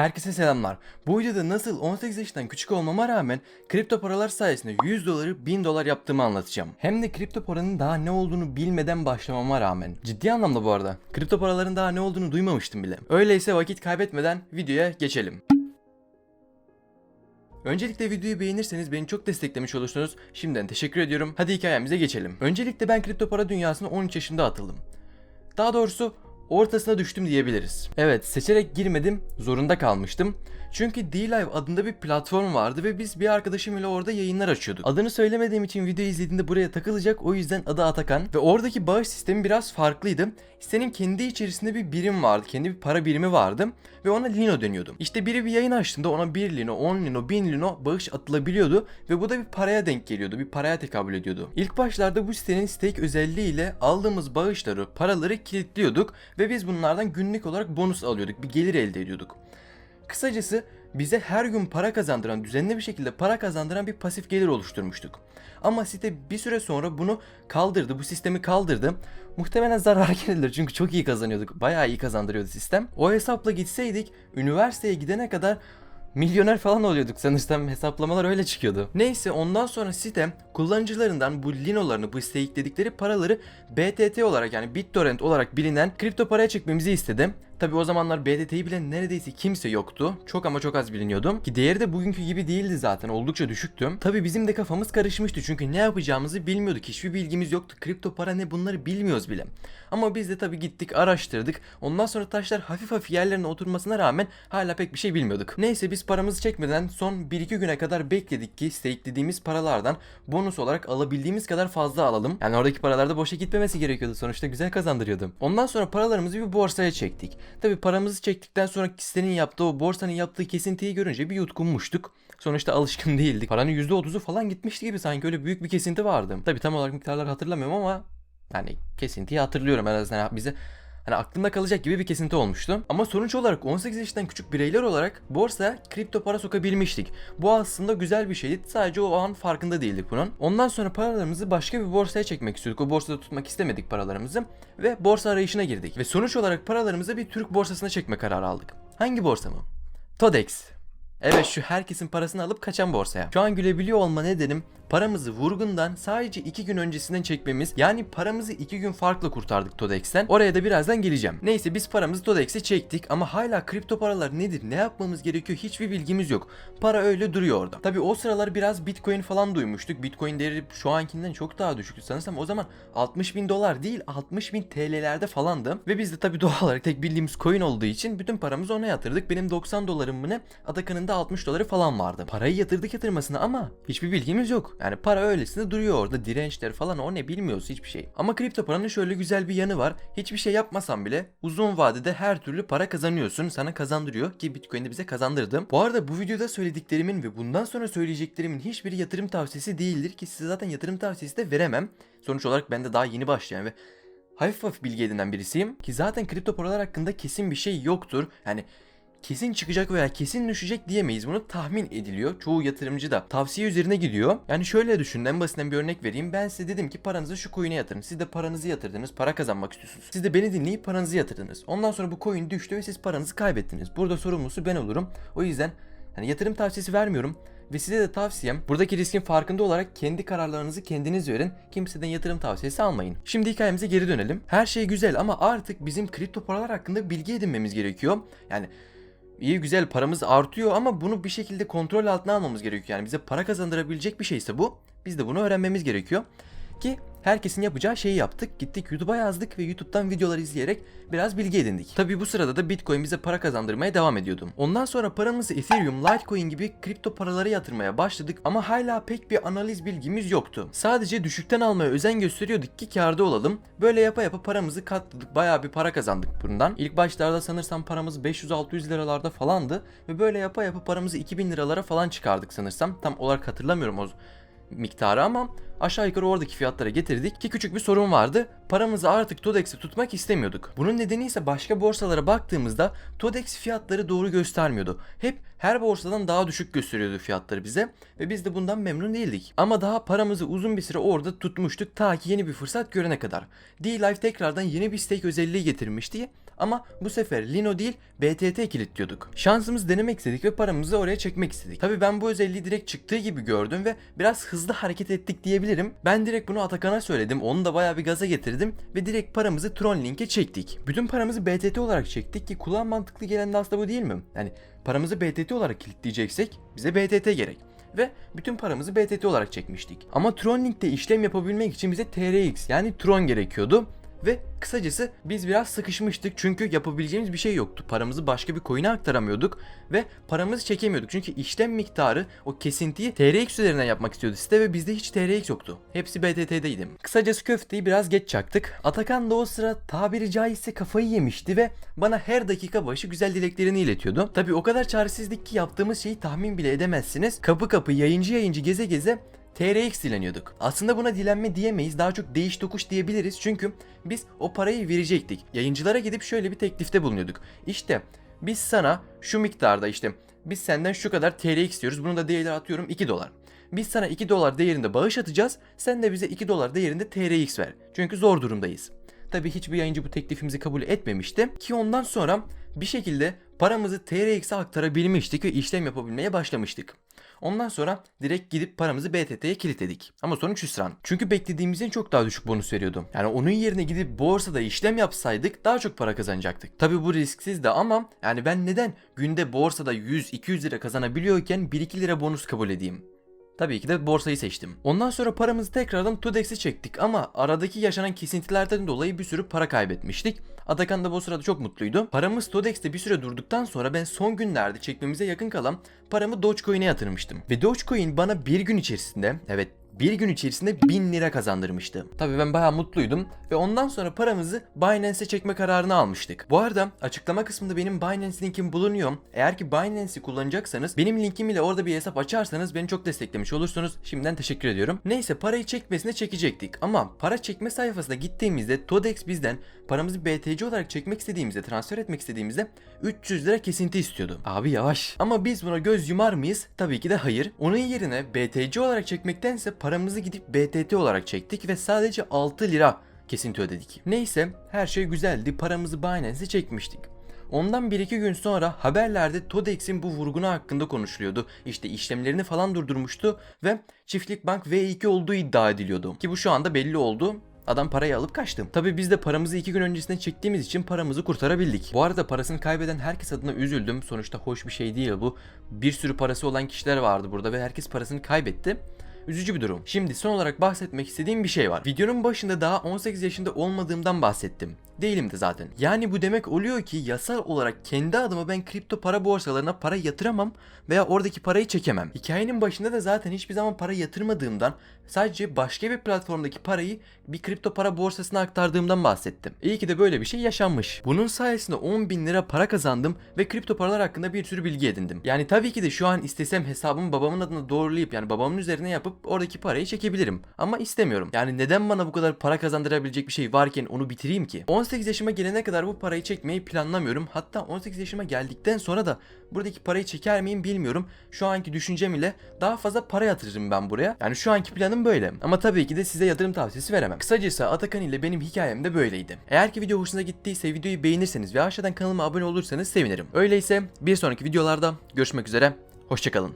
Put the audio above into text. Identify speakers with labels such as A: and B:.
A: Herkese selamlar. Bu videoda nasıl 18 yaşından küçük olmama rağmen kripto paralar sayesinde 100 doları 1000 dolar yaptığımı anlatacağım. Hem de kripto paranın daha ne olduğunu bilmeden başlamama rağmen. Ciddi anlamda bu arada. Kripto paraların daha ne olduğunu duymamıştım bile. Öyleyse vakit kaybetmeden videoya geçelim. Öncelikle videoyu beğenirseniz beni çok desteklemiş olursunuz. Şimdiden teşekkür ediyorum. Hadi hikayemize geçelim. Öncelikle ben kripto para dünyasına 13 yaşında atıldım. Daha doğrusu ortasına düştüm diyebiliriz. Evet seçerek girmedim zorunda kalmıştım. Çünkü D-Live adında bir platform vardı ve biz bir arkadaşım ile orada yayınlar açıyorduk. Adını söylemediğim için video izlediğinde buraya takılacak o yüzden adı Atakan. Ve oradaki bağış sistemi biraz farklıydı. Sitenin kendi içerisinde bir birim vardı. Kendi bir para birimi vardı. Ve ona Lino deniyordum. İşte biri bir yayın açtığında ona 1 Lino, 10 Lino, 1000 Lino bağış atılabiliyordu. Ve bu da bir paraya denk geliyordu. Bir paraya tekabül ediyordu. İlk başlarda bu sitenin stake özelliğiyle aldığımız bağışları, paraları kilitliyorduk. Ve biz bunlardan günlük olarak bonus alıyorduk. Bir gelir elde ediyorduk. Kısacası bize her gün para kazandıran, düzenli bir şekilde para kazandıran bir pasif gelir oluşturmuştuk. Ama site bir süre sonra bunu kaldırdı, bu sistemi kaldırdı. Muhtemelen zarar gelirler çünkü çok iyi kazanıyorduk. Bayağı iyi kazandırıyordu sistem. O hesapla gitseydik üniversiteye gidene kadar milyoner falan oluyorduk sanırsam hesaplamalar öyle çıkıyordu. Neyse ondan sonra site kullanıcılarından bu linolarını bu dedikleri paraları BTT olarak yani BitTorrent olarak bilinen kripto paraya çekmemizi istedi. Tabi o zamanlar BTT'yi bilen neredeyse kimse yoktu. Çok ama çok az biliniyordu. Ki değeri de bugünkü gibi değildi zaten. Oldukça düşüktü. Tabi bizim de kafamız karışmıştı. Çünkü ne yapacağımızı bilmiyorduk. Hiçbir bilgimiz yoktu. Kripto para ne bunları bilmiyoruz bile. Ama biz de tabi gittik araştırdık. Ondan sonra taşlar hafif hafif yerlerine oturmasına rağmen hala pek bir şey bilmiyorduk. Neyse biz paramızı çekmeden son 1-2 güne kadar bekledik ki stakelediğimiz paralardan bonus olarak alabildiğimiz kadar fazla alalım. Yani oradaki paralar da boşa gitmemesi gerekiyordu. Sonuçta güzel kazandırıyordu. Ondan sonra paralarımızı bir borsaya çektik. Tabi paramızı çektikten sonra sitenin yaptığı o borsanın yaptığı kesintiyi görünce bir yutkunmuştuk. Sonuçta alışkın değildik. Paranın %30'u falan gitmişti gibi sanki öyle büyük bir kesinti vardı. Tabi tam olarak miktarları hatırlamıyorum ama yani kesintiyi hatırlıyorum en azından bize hani aklımda kalacak gibi bir kesinti olmuştu. Ama sonuç olarak 18 yaşından küçük bireyler olarak borsaya kripto para sokabilmiştik. Bu aslında güzel bir şeydi. Sadece o an farkında değildik bunun. Ondan sonra paralarımızı başka bir borsaya çekmek istiyorduk. O borsada tutmak istemedik paralarımızı ve borsa arayışına girdik. Ve sonuç olarak paralarımızı bir Türk borsasına çekme kararı aldık. Hangi borsa mı? Todex. Evet şu herkesin parasını alıp kaçan borsaya. Şu an gülebiliyor olma nedenim paramızı vurgundan sadece 2 gün öncesinden çekmemiz. Yani paramızı 2 gün farklı kurtardık Todex'ten. Oraya da birazdan geleceğim. Neyse biz paramızı Todex'e çektik ama hala kripto paralar nedir ne yapmamız gerekiyor hiçbir bilgimiz yok. Para öyle duruyor orada. Tabi o sıralar biraz bitcoin falan duymuştuk. Bitcoin değeri şu ankinden çok daha düşüktü sanırsam o zaman 60 bin dolar değil 60 bin TL'lerde falandı. Ve biz de tabi doğal olarak tek bildiğimiz coin olduğu için bütün paramızı ona yatırdık. Benim 90 dolarım mı ne? Atakan'ın da 60 doları falan vardı. Parayı yatırdık yatırmasına ama hiçbir bilgimiz yok. Yani para öylesine duruyor orada. Dirençler falan o ne bilmiyoruz hiçbir şey. Ama kripto paranın şöyle güzel bir yanı var. Hiçbir şey yapmasan bile uzun vadede her türlü para kazanıyorsun. Sana kazandırıyor ki Bitcoin de bize kazandırdı. Bu arada bu videoda söylediklerimin ve bundan sonra söyleyeceklerimin hiçbiri yatırım tavsiyesi değildir ki size zaten yatırım tavsiyesi de veremem. Sonuç olarak ben de daha yeni başlayan ve hafif hafif bilgi edinen birisiyim. Ki zaten kripto paralar hakkında kesin bir şey yoktur. Yani kesin çıkacak veya kesin düşecek diyemeyiz. Bunu tahmin ediliyor. Çoğu yatırımcı da tavsiye üzerine gidiyor. Yani şöyle düşünün en basitinden bir örnek vereyim. Ben size dedim ki paranızı şu coin'e yatırın. Siz de paranızı yatırdınız. Para kazanmak istiyorsunuz. Siz de beni dinleyip paranızı yatırdınız. Ondan sonra bu coin düştü ve siz paranızı kaybettiniz. Burada sorumlusu ben olurum. O yüzden hani yatırım tavsiyesi vermiyorum. Ve size de tavsiyem buradaki riskin farkında olarak kendi kararlarınızı kendiniz verin. Kimseden yatırım tavsiyesi almayın. Şimdi hikayemize geri dönelim. Her şey güzel ama artık bizim kripto paralar hakkında bilgi edinmemiz gerekiyor. Yani iyi güzel paramız artıyor ama bunu bir şekilde kontrol altına almamız gerekiyor. Yani bize para kazandırabilecek bir şeyse bu. Biz de bunu öğrenmemiz gerekiyor. Ki herkesin yapacağı şeyi yaptık. Gittik YouTube'a yazdık ve YouTube'dan videolar izleyerek biraz bilgi edindik. Tabi bu sırada da Bitcoin bize para kazandırmaya devam ediyordu. Ondan sonra paramızı Ethereum, Litecoin gibi kripto paralara yatırmaya başladık ama hala pek bir analiz bilgimiz yoktu. Sadece düşükten almaya özen gösteriyorduk ki karda olalım. Böyle yapa yapa paramızı katladık. Bayağı bir para kazandık bundan. İlk başlarda sanırsam paramız 500-600 liralarda falandı ve böyle yapa yapa paramızı 2000 liralara falan çıkardık sanırsam. Tam olarak hatırlamıyorum o miktarı ama aşağı yukarı oradaki fiyatlara getirdik ki küçük bir sorun vardı. Paramızı artık Todex'e tutmak istemiyorduk. Bunun nedeni ise başka borsalara baktığımızda Todex fiyatları doğru göstermiyordu. Hep her borsadan daha düşük gösteriyordu fiyatları bize ve biz de bundan memnun değildik. Ama daha paramızı uzun bir süre orada tutmuştuk ta ki yeni bir fırsat görene kadar. D-Life tekrardan yeni bir stake özelliği getirmişti. Ama bu sefer Lino değil BTT kilitliyorduk. Şansımızı denemek istedik ve paramızı oraya çekmek istedik. Tabi ben bu özelliği direkt çıktığı gibi gördüm ve biraz hızlı hareket ettik diyebilirim. Ben direkt bunu Atakan'a söyledim. Onu da bayağı bir gaza getirdim ve direkt paramızı Tron Link'e çektik. Bütün paramızı BTT olarak çektik ki kulağa mantıklı gelen de aslında bu değil mi? Yani paramızı BTT olarak kilitleyeceksek bize BTT gerek ve bütün paramızı BTT olarak çekmiştik. Ama Tron Link'te işlem yapabilmek için bize TRX yani Tron gerekiyordu. Ve kısacası biz biraz sıkışmıştık çünkü yapabileceğimiz bir şey yoktu. Paramızı başka bir coin'e aktaramıyorduk ve paramızı çekemiyorduk. Çünkü işlem miktarı o kesintiyi TRX üzerinden yapmak istiyordu site ve bizde hiç TRX yoktu. Hepsi BTT'deydi. Kısacası köfteyi biraz geç çaktık. Atakan da o sıra tabiri caizse kafayı yemişti ve bana her dakika başı güzel dileklerini iletiyordu. Tabi o kadar çaresizlik ki yaptığımız şeyi tahmin bile edemezsiniz. Kapı kapı yayıncı yayıncı geze geze TRX dileniyorduk. Aslında buna dilenme diyemeyiz. Daha çok değiş tokuş diyebiliriz. Çünkü biz o parayı verecektik. Yayıncılara gidip şöyle bir teklifte bulunuyorduk. İşte biz sana şu miktarda işte biz senden şu kadar TRX istiyoruz. Bunun da değeri atıyorum 2 dolar. Biz sana 2 dolar değerinde bağış atacağız. Sen de bize 2 dolar değerinde TRX ver. Çünkü zor durumdayız. Tabi hiçbir yayıncı bu teklifimizi kabul etmemişti. Ki ondan sonra bir şekilde paramızı TRX'e aktarabilmiştik ve işlem yapabilmeye başlamıştık. Ondan sonra direkt gidip paramızı BTT'ye kilitledik. Ama sonuç hüsran. Çünkü beklediğimizin çok daha düşük bonus veriyordu. Yani onun yerine gidip borsada işlem yapsaydık daha çok para kazanacaktık. Tabi bu risksiz de ama yani ben neden günde borsada 100-200 lira kazanabiliyorken 1-2 lira bonus kabul edeyim? Tabii ki de borsayı seçtim. Ondan sonra paramızı tekrardan Tudex'e çektik ama aradaki yaşanan kesintilerden dolayı bir sürü para kaybetmiştik. Atakan da bu sırada çok mutluydu. Paramız Todex'te bir süre durduktan sonra ben son günlerde çekmemize yakın kalan paramı Dogecoin'e yatırmıştım. Ve Dogecoin bana bir gün içerisinde, evet bir gün içerisinde 1000 lira kazandırmıştı. Tabii ben bayağı mutluydum ve ondan sonra paramızı Binance'e çekme kararını almıştık. Bu arada açıklama kısmında benim Binance linkim bulunuyor. Eğer ki Binance'i kullanacaksanız benim linkim ile orada bir hesap açarsanız beni çok desteklemiş olursunuz. Şimdiden teşekkür ediyorum. Neyse parayı çekmesine çekecektik ama para çekme sayfasına gittiğimizde Todex bizden paramızı BTC olarak çekmek istediğimizde, transfer etmek istediğimizde 300 lira kesinti istiyordu. Abi yavaş. Ama biz buna göz yumar mıyız? Tabii ki de hayır. Onun yerine BTC olarak çekmektense paramızı gidip BTT olarak çektik ve sadece 6 lira kesinti ödedik. Neyse her şey güzeldi. Paramızı Binance'e çekmiştik. Ondan 1-2 gün sonra haberlerde Todex'in bu vurgunu hakkında konuşuluyordu. İşte işlemlerini falan durdurmuştu ve Çiftlik Bank V2 olduğu iddia ediliyordu. Ki bu şu anda belli oldu. Adam parayı alıp kaçtı. Tabii biz de paramızı 2 gün öncesinde çektiğimiz için paramızı kurtarabildik. Bu arada parasını kaybeden herkes adına üzüldüm. Sonuçta hoş bir şey değil bu. Bir sürü parası olan kişiler vardı burada ve herkes parasını kaybetti. Üzücü bir durum. Şimdi son olarak bahsetmek istediğim bir şey var. Videonun başında daha 18 yaşında olmadığımdan bahsettim. Değilim de zaten. Yani bu demek oluyor ki yasal olarak kendi adıma ben kripto para borsalarına para yatıramam veya oradaki parayı çekemem. Hikayenin başında da zaten hiçbir zaman para yatırmadığımdan sadece başka bir platformdaki parayı bir kripto para borsasına aktardığımdan bahsettim. İyi ki de böyle bir şey yaşanmış. Bunun sayesinde 10 bin lira para kazandım ve kripto paralar hakkında bir sürü bilgi edindim. Yani tabii ki de şu an istesem hesabımı babamın adına doğrulayıp yani babamın üzerine yapıp oradaki parayı çekebilirim. Ama istemiyorum. Yani neden bana bu kadar para kazandırabilecek bir şey varken onu bitireyim ki? 18 yaşıma gelene kadar bu parayı çekmeyi planlamıyorum. Hatta 18 yaşıma geldikten sonra da buradaki parayı çeker miyim bilmiyorum. Şu anki düşüncem ile daha fazla para yatırırım ben buraya. Yani şu anki planım böyle. Ama tabii ki de size yatırım tavsiyesi veremem. Kısacası Atakan ile benim hikayem de böyleydi. Eğer ki video hoşunuza gittiyse videoyu beğenirseniz ve aşağıdan kanalıma abone olursanız sevinirim. Öyleyse bir sonraki videolarda görüşmek üzere. Hoşçakalın.